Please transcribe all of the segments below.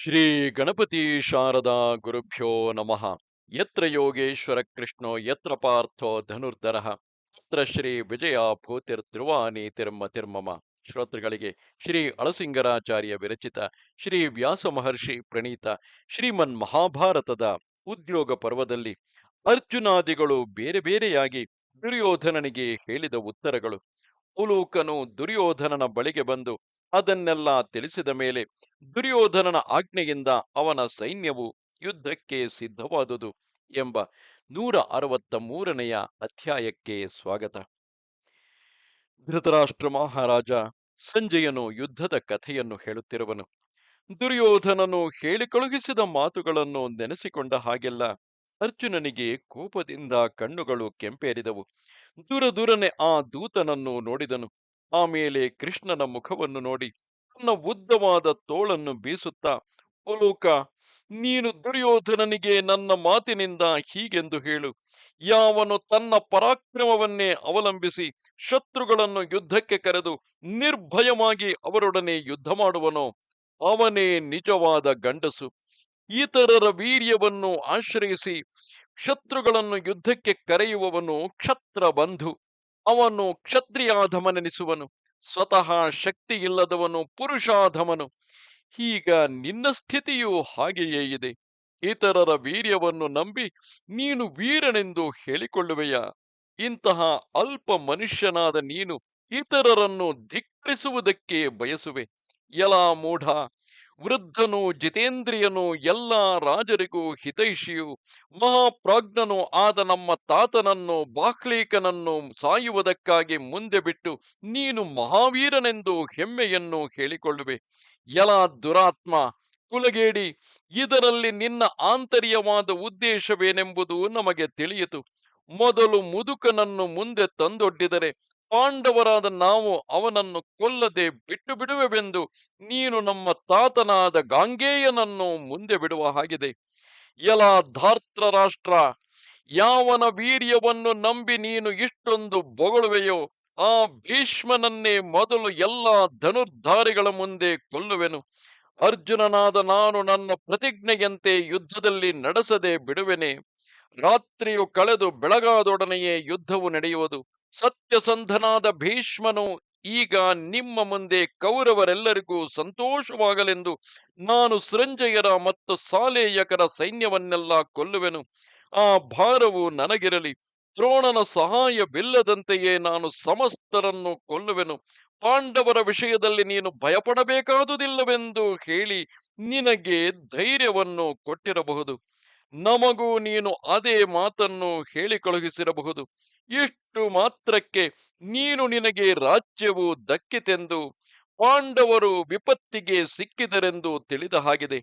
ಶ್ರೀ ಗಣಪತಿ ಶಾರದಾ ಗುರುಭ್ಯೋ ನಮಃ. ಯತ್ರ ಯೋಗೇಶ್ವರ ಕೃಷ್ಣೋ, ಯತ್ರ ಪಾರ್ಥೋ ಧನುರ್ಧರ, ಯತ್ರ ಶ್ರೀ ವಿಜಯ ಭೂತಿರ್ ಧ್ರುವಾನಿ ತಿರ್ಮ ತಿರ್ಮಮ. ಶ್ರೋತೃಗಳಿಗೆ ಶ್ರೀ ಅಳಸಿಂಗರಾಚಾರ್ಯ ವಿರಚಿತ, ಶ್ರೀ ವ್ಯಾಸ ಮಹರ್ಷಿ ಪ್ರಣೀತ, ಶ್ರೀಮನ್ ಮಹಾಭಾರತದ ಉದ್ಯೋಗ ಪರ್ವದಲ್ಲಿ ಅರ್ಜುನಾದಿಗಳು ಬೇರೆ ಬೇರೆಯಾಗಿ ದುರ್ಯೋಧನನಿಗೆ ಹೇಳಿದ ಉತ್ತರಗಳು. ಉಲೂಕನು ದುರ್ಯೋಧನನ ಬಳಿಗೆ ಬಂದು ಅದನ್ನೆಲ್ಲ ತಿಳಿಸಿದ ಮೇಲೆ ದುರ್ಯೋಧನನ ಆಜ್ಞೆಯಿಂದ ಅವನ ಸೈನ್ಯವು ಯುದ್ಧಕ್ಕೆ ಸಿದ್ಧವಾದುದು ಎಂಬ ನೂರ ಅರವತ್ತ ಮೂರನೆಯ ಅಧ್ಯಾಯಕ್ಕೆ ಸ್ವಾಗತ. ಧೃತರಾಷ್ಟ್ರ ಮಹಾರಾಜ, ಸಂಜಯನು ಯುದ್ಧದ ಕಥೆಯನ್ನು ಹೇಳುತ್ತಿರುವನು. ದುರ್ಯೋಧನನು ಹೇಳಿ ಕಳುಹಿಸಿದ ಮಾತುಗಳನ್ನು ನೆನೆಸಿಕೊಂಡ ಹಾಗೆಲ್ಲ ಅರ್ಜುನನಿಗೆ ಕೋಪದಿಂದ ಕಣ್ಣುಗಳು ಕೆಂಪೇರಿದವು. ದೂರ ದೂರನೆ ಆ ದೂತನನ್ನು ನೋಡಿದನು. ಆಮೇಲೆ ಕೃಷ್ಣನ ಮುಖವನ್ನು ನೋಡಿ, ತನ್ನ ಉದ್ದವಾದ ತೋಳನ್ನು ಬೀಸುತ್ತಾ ಓಲೋಕ ನೀನು ದುರ್ಯೋಧನನಿಗೆ ನನ್ನ ಮಾತಿನಿಂದ ಹೀಗೆಂದು ಹೇಳು. ಯಾವನು ತನ್ನ ಪರಾಕ್ರಮವನ್ನೇ ಅವಲಂಬಿಸಿ ಶತ್ರುಗಳನ್ನು ಯುದ್ಧಕ್ಕೆ ಕರೆದು ನಿರ್ಭಯವಾಗಿ ಅವರೊಡನೆ ಯುದ್ಧ ಮಾಡುವನೋ, ಅವನೇ ನಿಜವಾದ ಗಂಡಸು. ಇತರರ ವೀರ್ಯವನ್ನು ಆಶ್ರಯಿಸಿ ಶತ್ರುಗಳನ್ನು ಯುದ್ಧಕ್ಕೆ ಕರೆಯುವವನು ಕ್ಷತ್ರ ಬಂಧು ಅವನು ಕ್ಷತ್ರಿಯಾಧಮನೆನಿಸುವನು. ಸ್ವತಃ ಶಕ್ತಿ ಇಲ್ಲದವನು ಪುರುಷಾಧಮನು. ಈಗ ನಿನ್ನ ಸ್ಥಿತಿಯು ಹಾಗೆಯೇ ಇದೆ. ಇತರರ ವೀರ್ಯವನ್ನು ನಂಬಿ ನೀನು ವೀರನೆಂದು ಹೇಳಿಕೊಳ್ಳುವೆಯ. ಇಂತಹ ಅಲ್ಪ ಮನುಷ್ಯನಾದ ನೀನು ಇತರರನ್ನು ಧಿಕ್ಕರಿಸುವುದಕ್ಕೆ ಬಯಸುವೆ. ಎಲಾ ಮೂಢ! ವೃದ್ಧನು, ಜಿತೇಂದ್ರಿಯನು, ಎಲ್ಲ ರಾಜರಿಗೂ ಹಿತೈಷಿಯು, ಮಹಾಪ್ರಾಜ್ಞನು ಆದ ನಮ್ಮ ತಾತನನ್ನು ಬಾಹ್ಲೀಕನನ್ನು ಸಾಯುವುದಕ್ಕಾಗಿ ಮುಂದೆ ಬಿಟ್ಟು ನೀನು ಮಹಾವೀರನೆಂದು ಹೆಮ್ಮೆಯನ್ನು ಹೇಳಿಕೊಳ್ಳುವೆ. ಎಲ ದುರಾತ್ಮ, ಕುಲಗೇಡಿ, ಇದರಲ್ಲಿ ನಿನ್ನ ಆಂತರ್ಯವಾದ ಉದ್ದೇಶವೇನೆಂಬುದು ನಮಗೆ ತಿಳಿಯಿತು. ಮೊದಲು ಮುದುಕನನ್ನು ಮುಂದೆ ತಂದೊಡ್ಡಿದರೆ ಪಾಂಡವರಾದ ನಾವು ಅವನನ್ನು ಕೊಲ್ಲದೆ ಬಿಟ್ಟು ಬಿಡುವೆವೆಂದು ನೀನು ನಮ್ಮ ತಾತನಾದ ಗಾಂಗೇಯನನ್ನು ಮುಂದೆ ಬಿಡುವ ಹಾಗಿದೆ. ಎಲ ಧಾರ್ತ್ರ ರಾಷ್ಟ್ರ, ಯಾವನ ವೀರ್ಯವನ್ನು ನಂಬಿ ನೀನು ಇಷ್ಟೊಂದು ಬೊಗಳುವೆಯೋ, ಆ ಭೀಷ್ಮನನ್ನೇ ಮೊದಲು ಎಲ್ಲ ಧನುರ್ಧಾರಿಗಳ ಮುಂದೆ ಕೊಲ್ಲುವೆನು. ಅರ್ಜುನನಾದ ನಾನು ನನ್ನ ಪ್ರತಿಜ್ಞೆಯಂತೆ ಯುದ್ಧದಲ್ಲಿ ನಡೆಸದೆ ಬಿಡುವೆನೆ. ರಾತ್ರಿಯು ಕಳೆದು ಬೆಳಗಾದೊಡನೆಯೇ ಯುದ್ಧವು ನಡೆಯುವುದು. ಸತ್ಯಸಂಧನಾದ ಭೀಷ್ಮನು ಈಗ ನಿಮ್ಮ ಮುಂದೆ ಕೌರವರೆಲ್ಲರಿಗೂ ಸಂತೋಷವಾಗಲೆಂದು ನಾನು ಸೃಂಜಯರ ಮತ್ತು ಸಾಲೇಯಕರ ಸೈನ್ಯವನ್ನೆಲ್ಲ ಕೊಲ್ಲುವೆನು. ಆ ಭಾರವು ನನಗಿರಲಿ, ದ್ರೋಣನ ಸಹಾಯವಿಲ್ಲದಂತೆಯೇ ನಾನು ಸಮಸ್ತರನ್ನು ಕೊಲ್ಲುವೆನು. ಪಾಂಡವರ ವಿಷಯದಲ್ಲಿ ನೀನು ಭಯಪಡಬೇಕಾದುದಿಲ್ಲವೆಂದು ಹೇಳಿ ನಿನಗೆ ಧೈರ್ಯವನ್ನು ಕೊಟ್ಟಿರಬಹುದು. ನಮಗೂ ನೀನು ಅದೇ ಮಾತನ್ನು ಹೇಳಿ ಕಳುಹಿಸಿರಬಹುದು ಇಷ್ಟು ಮಾತ್ರಕ್ಕೆ ನೀನು ನಿನಗೆ ರಾಜ್ಯವು ದಕ್ಕಿತೆಂದು ಪಾಂಡವರು ವಿಪತ್ತಿಗೆ ಸಿಕ್ಕಿದರೆಂದು ತಿಳಿದ ಹಾಗಿದೆ.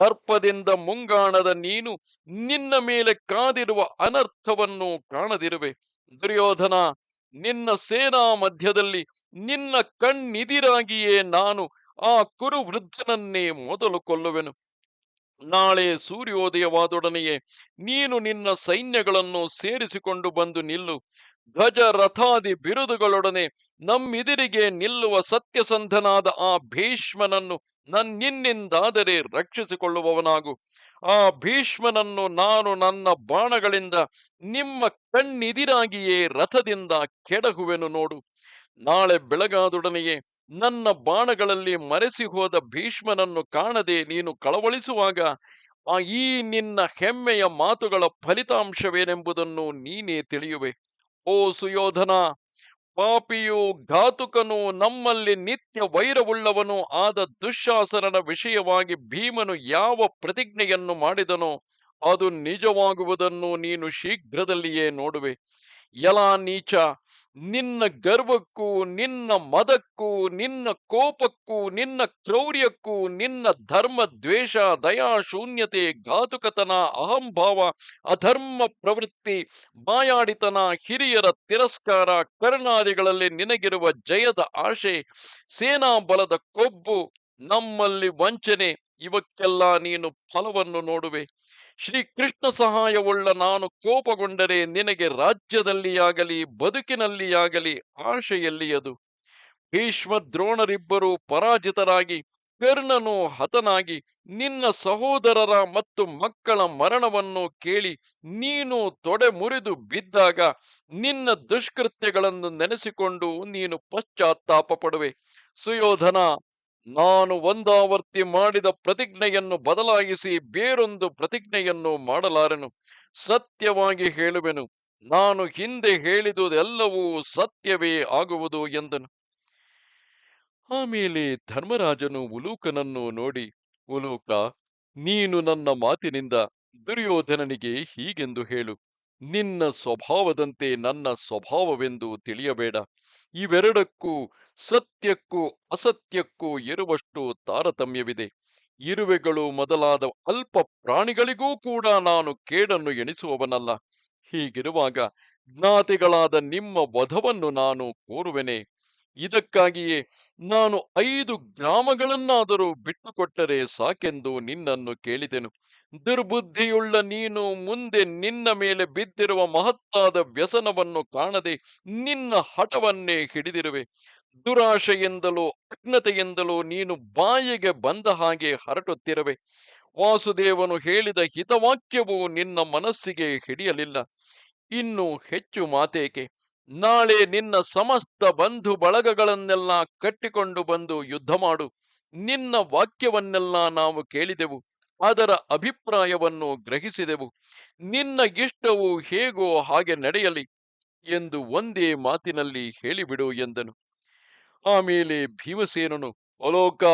ಸರ್ಪದಿಂದ ಮುಂಗಾಣದ ನೀನು ನಿನ್ನ ಮೇಲೆ ಕಾದಿರುವ ಅನರ್ಥವನ್ನು ಕಾಣದಿರುವೆ. ದುರ್ಯೋಧನ, ನಿನ್ನ ಸೇನಾ ಮಧ್ಯದಲ್ಲಿ ನಿನ್ನ ಕಣ್ಣಿದಿರಾಗಿಯೇ ನಾನು ಆ ಕುರು ವೃದ್ಧನನ್ನೇ ಮೊದಲು ಕೊಲ್ಲುವೆನು. ನಾಳೆ ಸೂರ್ಯೋದಯವಾದೊಡನೆಯೇ ನೀನು ನಿನ್ನ ಸೈನ್ಯಗಳನ್ನು ಸೇರಿಸಿಕೊಂಡು ಬಂದು ನಿಲ್ಲು. ಧ್ವಜ ರಥಾದಿ ಬಿರುದುಗಳೊಡನೆ ನಮ್ಮಿದಿರಿಗೆ ನಿಲ್ಲುವ ಸತ್ಯಸಂಧನಾದ ಆ ಭೀಷ್ಮನನ್ನು ನನ್ನಿನ್ನಿಂದಾದರೆ ರಕ್ಷಿಸಿಕೊಳ್ಳುವವನಾಗು. ಆ ಭೀಷ್ಮನನ್ನು ನಾನು ನನ್ನ ಬಾಣಗಳಿಂದ ನಿಮ್ಮ ಕಣ್ಣಿದಿರಾಗಿಯೇ ರಥದಿಂದ ಕೆಡಹುವೆನು ನೋಡು. ನಾಳೆ ಬೆಳಗಾದೊಡನೆಯೇ ನನ್ನ ಬಾಣಗಳಲ್ಲಿ ಮರೆಸಿ ಹೋದ ಭೀಷ್ಮನನ್ನು ಕಾಣದೆ ನೀನು ಕಳವಳಿಸುವಾಗ ಆ ಈ ನಿನ್ನ ಹೆಮ್ಮೆಯ ಮಾತುಗಳ ಫಲಿತಾಂಶವೇನೆಂಬುದನ್ನು ನೀನೇ ತಿಳಿಯುವೆ. ಓ ಸುಯೋಧನ, ಪಾಪಿಯು ಘಾತುಕನು ನಮ್ಮಲ್ಲಿ ನಿತ್ಯ ವೈರವುಳ್ಳವನು ಆದ ದುಶ್ಯಾಸನನ ವಿಷಯವಾಗಿ ಭೀಮನು ಯಾವ ಪ್ರತಿಜ್ಞೆಯನ್ನು ಮಾಡಿದನೋ ಅದು ನಿಜವಾಗುವುದನ್ನು ನೀನು ಶೀಘ್ರದಲ್ಲಿಯೇ ನೋಡುವೆ. ಯಲಾ ನೀಚ ನಿನ್ನ ಗರ್ವಕ್ಕೂ, ನಿನ್ನ ಮದಕ್ಕೂ, ನಿನ್ನ ಕೋಪಕ್ಕೂ, ನಿನ್ನ ಕ್ರೌರ್ಯಕ್ಕೂ, ನಿನ್ನ ಧರ್ಮ, ದ್ವೇಷ, ದಯಾ, ಶೂನ್ಯತೆ, ಘಾತುಕತನ, ಅಹಂಭಾವ, ಅಧರ್ಮ, ಪ್ರವೃತ್ತಿ, ಮಾಯಾಡಿತನ, ಹಿರಿಯರ ತಿರಸ್ಕಾರ, ಕರ್ಣಾದಿಗಳಲ್ಲಿ ನಿನಗಿರುವ ಜಯದ ಆಶೆ, ಸೇನಾ ಬಲದ ಕೊಬ್ಬು, ನಮ್ಮಲ್ಲಿ ವಂಚನೆ ಇವಕ್ಕೆಲ್ಲ ನೀನು ಫಲವನ್ನು ನೋಡುವೆ. ಶ್ರೀ ಕೃಷ್ಣ ಸಹಾಯವುಳ್ಳ ನಾನು ಕೋಪಗೊಂಡರೆ ನಿನಗೆ ರಾಜ್ಯದಲ್ಲಿಯಾಗಲಿ, ಬದುಕಿನಲ್ಲಿಯಾಗಲಿ ಆಶೆಯಲ್ಲಿಯದು ಭೀಷ್ಮ ದ್ರೋಣರಿಬ್ಬರು ಪರಾಜಿತರಾಗಿ, ಕರ್ಣನು ಹತನಾಗಿ, ನಿನ್ನ ಸಹೋದರರ ಮತ್ತು ಮಕ್ಕಳ ಮರಣವನ್ನು ಕೇಳಿ ನೀನು ತೊಡೆ ಮುರಿದು ಬಿದ್ದಾಗ ನಿನ್ನ ದುಷ್ಕೃತ್ಯಗಳನ್ನು ನೆನೆಸಿಕೊಂಡು ನೀನು ಪಶ್ಚಾತ್ತಾಪ ಪಡುವೆ ಸುಯೋಧನ ನಾನು ಒಂದಾವರ್ತಿ ಮಾಡಿದ ಪ್ರತಿಜ್ಞೆಯನ್ನು ಬದಲಾಯಿಸಿ ಬೇರೊಂದು ಪ್ರತಿಜ್ಞೆಯನ್ನು ಮಾಡಲಾರೆನು. ಸತ್ಯವಾಗಿ ಹೇಳುವೆನು. ನಾನು ಹಿಂದೆ ಹೇಳಿದುದೆಲ್ಲವೂ ಸತ್ಯವೇ ಆಗುವುದು ಎಂದನು. ಆಮೇಲೆ ಧರ್ಮರಾಜನು ಉಲೂಕನನ್ನು ನೋಡಿ, ಉಲೂಕ, ನೀನು ನನ್ನ ಮಾತಿನಿಂದ ದುರ್ಯೋಧನನಿಗೆ ಹೀಗೆಂದು ಹೇಳು. ನಿನ್ನ ಸ್ವಭಾವದಂತೆ ನನ್ನ ಸ್ವಭಾವವೆಂದು ತಿಳಿಯಬೇಡ. ಇವೆರಡಕ್ಕೂ, ಸತ್ಯಕ್ಕೂ, ಅಸತ್ಯಕ್ಕೂ ಇರುವಷ್ಟು ತಾರತಮ್ಯವಿದೆ. ಇರುವೆಗಳು ಮೊದಲಾದ ಅಲ್ಪ ಪ್ರಾಣಿಗಳಿಗೂ ಕೂಡ ನಾನು ಕೇಡನ್ನು ಎಣಿಸುವವನಲ್ಲ. ಹೀಗಿರುವಾಗ ಜ್ಞಾತಿಗಳಾದ ನಿಮ್ಮ ವಧವನ್ನು ನಾನು ಕೋರುವೆನೆ. ಇದಕ್ಕಾಗಿಯೇ ನಾನು ಐದು ಗ್ರಾಮಗಳನ್ನಾದರೂ ಬಿಟ್ಟುಕೊಟ್ಟರೆ ಸಾಕೆಂದು ನಿನ್ನನ್ನು ಕೇಳಿದೆನು. ದುರ್ಬುದ್ಧಿಯುಳ್ಳ ನೀನು ಮುಂದೆ ನಿನ್ನ ಮೇಲೆ ಬಿದ್ದಿರುವ ಮಹತ್ತಾದ ವ್ಯಸನವನ್ನು ಕಾಣದೆ ನಿನ್ನ ಹಠವನ್ನೇ ಹಿಡಿದಿರುವೆ. ದುರಾಶೆಯಿಂದಲೂ ಅಜ್ಞತೆಯಿಂದಲೂ ನೀನು ಬಾಯಿಗೆ ಬಂದ ಹಾಗೆ ಹರಟುತ್ತಿರುವೆ. ವಾಸುದೇವನು ಹೇಳಿದ ಹಿತವಾಕ್ಯವು ನಿನ್ನ ಮನಸ್ಸಿಗೆ ಹಿಡಿಯಲಿಲ್ಲ. ಇನ್ನು ಹೆಚ್ಚು ಮಾತೇಕೆ? ನಾಳೆ ನಿನ್ನ ಸಮಸ್ತ ಬಂಧು ಬಳಗಗಳನ್ನೆಲ್ಲ ಕಟ್ಟಿಕೊಂಡು ಬಂದು ಯುದ್ಧ ಮಾಡು. ನಿನ್ನ ವಾಕ್ಯವನ್ನೆಲ್ಲ ನಾವು ಕೇಳಿದೆವು. ಅದರ ಅಭಿಪ್ರಾಯವನ್ನು ಗ್ರಹಿಸಿದೆವು. ನಿನ್ನ ಇಷ್ಟವು ಹೇಗೋ ಹಾಗೆ ನಡೆಯಲಿ ಎಂದು ಒಂದೇ ಮಾತಿನಲ್ಲಿ ಹೇಳಿಬಿಡು ಎಂದನು. ಆಮೇಲೆ ಭೀಮಸೇನನು, ಅಲೋಕ,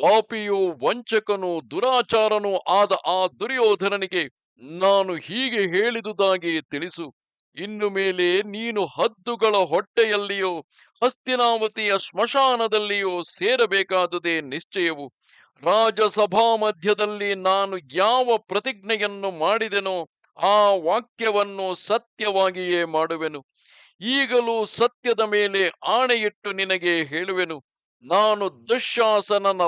ಪಾಪಿಯು ವಂಚಕನು ದುರಾಚಾರನು ಆದ ಆ ದುರ್ಯೋಧನನಿಗೆ ನಾನು ಹೀಗೆ ಹೇಳಿದುದಾಗಿ ತಿಳಿಸು. ಇನ್ನು ಮೇಲೆ ನೀನು ಹದ್ದುಗಳ ಹೊಟ್ಟೆಯಲ್ಲಿಯೋ, ಹಸ್ತಿನಾವತಿಯ ಸ್ಮಶಾನದಲ್ಲಿಯೋ ಸೇರಬೇಕಾದುದೇ ನಿಶ್ಚಯವು. ರಾಜಸಭಾ ಮಧ್ಯದಲ್ಲಿ ನಾನು ಯಾವ ಪ್ರತಿಜ್ಞೆಯನ್ನು ಮಾಡಿದೆನೋ, ಆ ವಾಕ್ಯವನ್ನು ಸತ್ಯವಾಗಿಯೇ ಮಾಡುವೆನು. ಈಗಲೂ ಸತ್ಯದ ಮೇಲೆ ಆಣೆಯಿಟ್ಟು ನಿನಗೆ ಹೇಳುವೆನು. ನಾನು ದುಶ್ಯಾಸನನ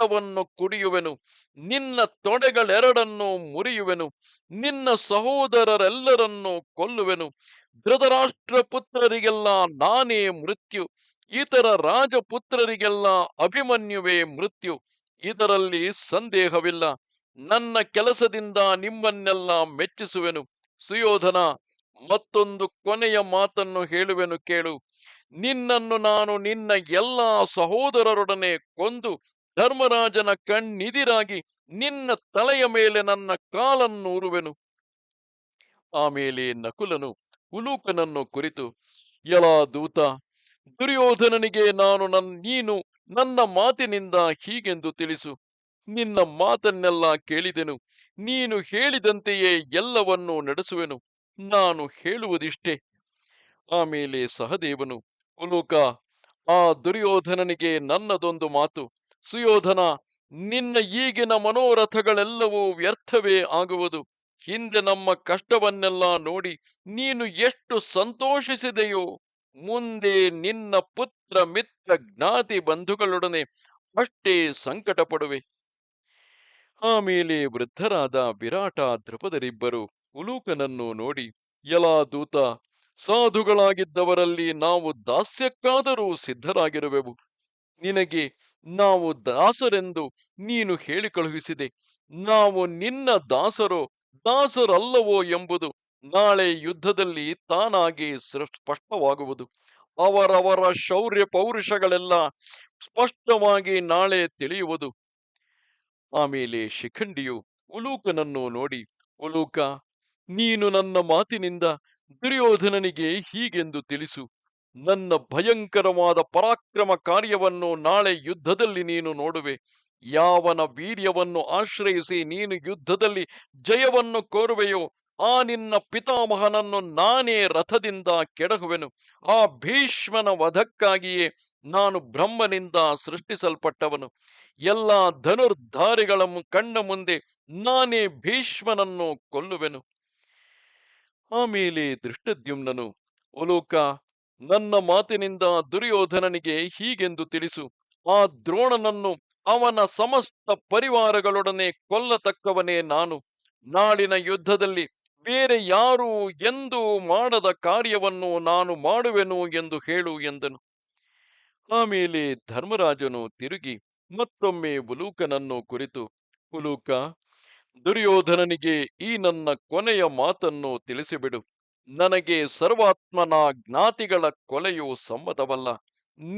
ರಕ್ತವನ್ನು ಕುಡಿಯುವೆನು, ನಿನ್ನ ತೊಡೆಗಳೆರಡನ್ನು ಮುರಿಯುವೆನು, ನಿನ್ನ ಸಹೋದರರೆಲ್ಲರನ್ನು ಕೊಲ್ಲುವೆನು. ಧೃತರಾಷ್ಟ್ರ ಪುತ್ರರಿಗೆಲ್ಲ ನಾನೇ ಮೃತ್ಯು, ಇತರ ರಾಜಪುತ್ರರಿಗೆಲ್ಲ ಅಭಿಮನ್ಯುವೇ ಮೃತ್ಯು, ಇದರಲ್ಲಿ ಸಂದೇಹವಿಲ್ಲ. ನನ್ನ ಕೆಲಸದಿಂದ ನಿಮ್ಮನ್ನೆಲ್ಲ ಮೆಚ್ಚಿಸುವೆನು. ಸುಯೋಧನ, ಮತ್ತೊಂದು ಕೊನೆಯ ಮಾತನ್ನು ಹೇಳುವೆನು ಕೇಳು. ನಿನ್ನನ್ನು ನಾನು ನಿನ್ನ ಎಲ್ಲಾ ಸಹೋದರರೊಡನೆ ಕೊಂದು ಧರ್ಮರಾಜನ ಕಣ್ಣಿದಿರಾಗಿ ನಿನ್ನ ತಲೆಯ ಮೇಲೆ ನನ್ನ ಕಾಲನ್ನೂರುವೆನು. ಆಮೇಲೆ ನಕುಲನು ಉಲೂಕನನ್ನು ಕುರಿತು ಯಲಾ ದೂತ, ದುರ್ಯೋಧನನಿಗೆ ನಾನು ನನ್, ನೀನು ನನ್ನ ಮಾತಿನಿಂದ ಹೀಗೆಂದು ತಿಳಿಸು. ನಿನ್ನ ಮಾತನ್ನೆಲ್ಲ ಕೇಳಿದೆನು. ನೀನು ಹೇಳಿದಂತೆಯೇ ಎಲ್ಲವನ್ನೂ ನಡೆಸುವೆನು. ನಾನು ಹೇಳುವುದಿಷ್ಟೇ. ಆಮೇಲೆ ಸಹದೇವನು ಉಲೂಕ ಆ ದುರ್ಯೋಧನನಿಗೆ ನನ್ನದೊಂದು ಮಾತು. ಸುಯೋಧನ, ನಿನ್ನ ಈಗಿನ ಮನೋರಥಗಳೆಲ್ಲವೂ ವ್ಯರ್ಥವೇ ಆಗುವುದು. ಹಿಂದೆ ನಮ್ಮ ಕಷ್ಟವನ್ನೆಲ್ಲ ನೋಡಿ ನೀನು ಎಷ್ಟು ಸಂತೋಷಿಸಿದೆಯೋ, ಮುಂದೆ ನಿನ್ನ ಪುತ್ರ ಮಿತ್ರ ಜ್ಞಾತಿ ಬಂಧುಗಳೊಡನೆ ಅಷ್ಟೇ ಸಂಕಟ ಪಡುವೆ ಆಮೇಲೆ ವೃದ್ಧರಾದ ವಿರಾಟ ದೃಪದರಿಬ್ಬರು ಉಲೂಕನನ್ನು ನೋಡಿ ಎಲಾ ದೂತ, ಸಾಧುಗಳಾಗಿದ್ದವರಲ್ಲಿ ನಾವು ದಾಸ್ಯಕ್ಕಾದರೂ ಸಿದ್ಧರಾಗಿರುವೆವು. ನಿನಗೆ ನಾವು ದಾಸರೆಂದು ನೀನು ಹೇಳಿ ಕಳುಹಿಸಿದೆ. ನಾವು ನಿನ್ನ ದಾಸರೋ, ದಾಸರಲ್ಲವೋ ಎಂಬುದು ನಾಳೆ ಯುದ್ಧದಲ್ಲಿ ತಾನಾಗಿ ಸ್ಪಷ್ಟವಾಗುವುದು. ಅವರವರ ಶೌರ್ಯ ಪೌರುಷಗಳೆಲ್ಲ ಸ್ಪಷ್ಟವಾಗಿ ನಾಳೆ ತಿಳಿಯುವುದು. ಆಮೇಲೆ ಶಿಖಂಡಿಯು ಉಲೂಕನನ್ನು ನೋಡಿ, ಉಲೂಕ, ನೀನು ನನ್ನ ಮಾತಿನಿಂದ ದುರ್ಯೋಧನನಿಗೆ ಹೀಗೆಂದು ತಿಳಿಸು. ನನ್ನ ಭಯಂಕರವಾದ ಪರಾಕ್ರಮ ಕಾರ್ಯವನ್ನು ನಾಳೆ ಯುದ್ಧದಲ್ಲಿ ನೀನು ನೋಡುವೆ. ಯಾವನ ವೀರ್ಯವನ್ನು ಆಶ್ರಯಿಸಿ ನೀನು ಯುದ್ಧದಲ್ಲಿ ಜಯವನ್ನು ಕೋರುವೆಯೋ, ಆ ನಿನ್ನ ಪಿತಾಮಹನನ್ನು ನಾನೇ ರಥದಿಂದ ಕೆಡಹುವೆನು. ಆ ಭೀಷ್ಮನ ವಧಕ್ಕಾಗಿಯೇ ನಾನು ಬ್ರಹ್ಮನಿಂದ ಸೃಷ್ಟಿಸಲ್ಪಟ್ಟವನು. ಎಲ್ಲ ಧನುರ್ಧಾರಿಗಳ ಕಣ್ಣ ಮುಂದೆ ನಾನೇ ಭೀಷ್ಮನನ್ನು ಕೊಲ್ಲುವೆನು. ಆಮೇಲೆ ದೃಷ್ಟದ್ಯುಮ್ನನು ಉಲೋಕ ನನ್ನ ಮಾತಿನಿಂದ ದುರ್ಯೋಧನನಿಗೆ ಹೀಗೆಂದು ತಿಳಿಸು. ಆ ದ್ರೋಣನನ್ನು ಅವನ ಸಮಸ್ತ ಪರಿವಾರಗಳೊಡನೆ ಕೊಲ್ಲತಕ್ಕವನೇ ನಾನು. ನಾಳಿನ ಯುದ್ಧದಲ್ಲಿ ಬೇರೆ ಯಾರು ಎಂದು ಮಾಡದ ಕಾರ್ಯವನ್ನು ನಾನು ಮಾಡುವೆನು ಎಂದು ಹೇಳು ಎಂದನು. ಆಮೇಲೆ ಧರ್ಮರಾಜನು ತಿರುಗಿ ಮತ್ತೊಮ್ಮೆ ಉಲೂಕನನ್ನು ಕುರಿತು ಉಲೂಕ ದುರ್ಯೋಧನನಿಗೆ ಈ ನನ್ನ ಕೊನೆಯ ಮಾತನ್ನು ತಿಳಿಸಿಬಿಡು. ನನಗೆ ಸರ್ವಾತ್ಮನ ಜ್ಞಾತಿಗಳ ಕೊಲೆಯು ಸಮ್ಮತವಲ್ಲ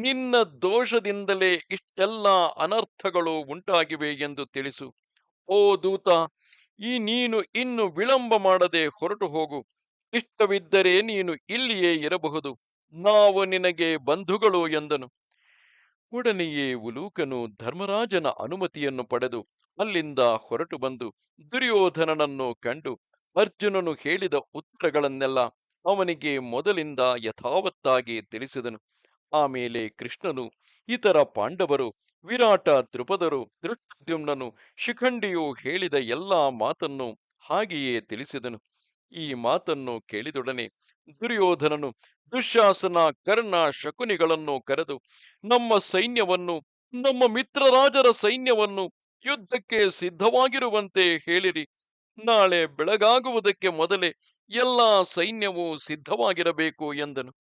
ನಿನ್ನ ದೋಷದಿಂದಲೇ ಇಷ್ಟೆಲ್ಲ ಅನರ್ಥಗಳು ಉಂಟಾಗಿವೆ ಎಂದು ತಿಳಿಸು. ಓ ದೂತ, ಈ ನೀನು ಇನ್ನು ವಿಳಂಬ ಮಾಡದೆ ಹೊರಟು ಹೋಗು. ಇಷ್ಟವಿದ್ದರೆ ನೀನು ಇಲ್ಲಿಯೇ ಇರಬಹುದು. ನಾವು ನಿನಗೆ ಬಂಧುಗಳು ಎಂದನು. ಉಡನೆಯೇ ಉಲೂಕನು ಧರ್ಮರಾಜನ ಅನುಮತಿಯನ್ನು ಪಡೆದು ಅಲ್ಲಿಂದ ಹೊರಟು ಬಂದು ದುರ್ಯೋಧನನನ್ನು ಕಂಡು ಅರ್ಜುನನು ಹೇಳಿದ ಉತ್ತರಗಳನ್ನೆಲ್ಲ ಅವನಿಗೆ ಮೊದಲಿಂದ ಯಥಾವತ್ತಾಗಿ ತಿಳಿಸಿದನು. ಆಮೇಲೆ ಕೃಷ್ಣನು, ಇತರ ಪಾಂಡವರು, ವಿರಾಟ ದ್ರುಪದರು ದೃಷ್ಟದ್ಯುಮ್ನನು ಶಿಖಂಡಿಯು ಹೇಳಿದ ಎಲ್ಲಾ ಮಾತನ್ನು ಹಾಗೆಯೇ ತಿಳಿಸಿದನು. ಈ ಮಾತನ್ನು ಕೇಳಿದೊಡನೆ ದುರ್ಯೋಧನನು ದುಶಾಸನ, ಕರ್ಣ, ಶಕುನಿಗಳನ್ನು ಕರೆದು, ನಮ್ಮ ಸೈನ್ಯವನ್ನು, ನಮ್ಮ ಮಿತ್ರರಾಜರ ಸೈನ್ಯವನ್ನು ಯುದ್ಧಕ್ಕೆ ಸಿದ್ಧವಾಗಿರುವಂತೆ ಹೇಳಿರಿ. ನಾಳೆ ಬೆಳಗಾಗುವುದಕ್ಕೆ ಮೊದಲೇ ಎಲ್ಲ ಸೈನ್ಯವು ಸಿದ್ಧವಾಗಿರಬೇಕು ಎಂದನು.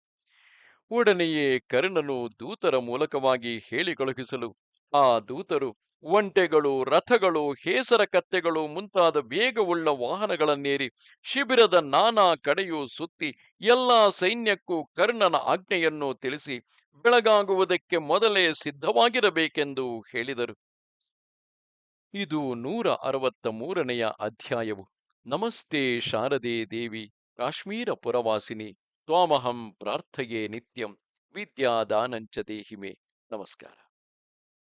ಒಡನೆಯೇ ಕರ್ಣನು ದೂತರ ಮೂಲಕವಾಗಿ ಹೇಳಿ ಕಳುಹಿಸಲು, ಆ ದೂತರು ಒಂಟೆಗಳು, ರಥಗಳು, ಹೇಸರ ಕತ್ತೆಗಳು ಮುಂತಾದ ವೇಗವುಳ್ಳ ವಾಹನಗಳನ್ನೇರಿ ಶಿಬಿರದ ನಾನಾ ಕಡೆಯೂ ಸುತ್ತಿ ಎಲ್ಲ ಸೈನ್ಯಕ್ಕೂ ಕರ್ಣನ ಆಜ್ಞೆಯನ್ನು ತಿಳಿಸಿ ಬೆಳಗಾಗುವುದಕ್ಕೆ ಮೊದಲೇ ಸಿದ್ಧವಾಗಿರಬೇಕೆಂದು ಹೇಳಿದರು. ಇದು ನೂರ ಅರವತ್ತ ಮೂರನೆಯ ಅಧ್ಯಾಯವು. ನಮಸ್ತೆ ಶಾರದೆ ದೇವಿ, ಕಾಶ್ಮೀರ ಪುರವಾಸಿನಿ, ತ್ವಾಮಹಂ ಪ್ರಾರ್ಥಯೇ ನಿತ್ಯಂ, ವಿದ್ಯಾದಾನಂಚ ದೇಹಿಮೆ. ನಮಸ್ಕಾರ.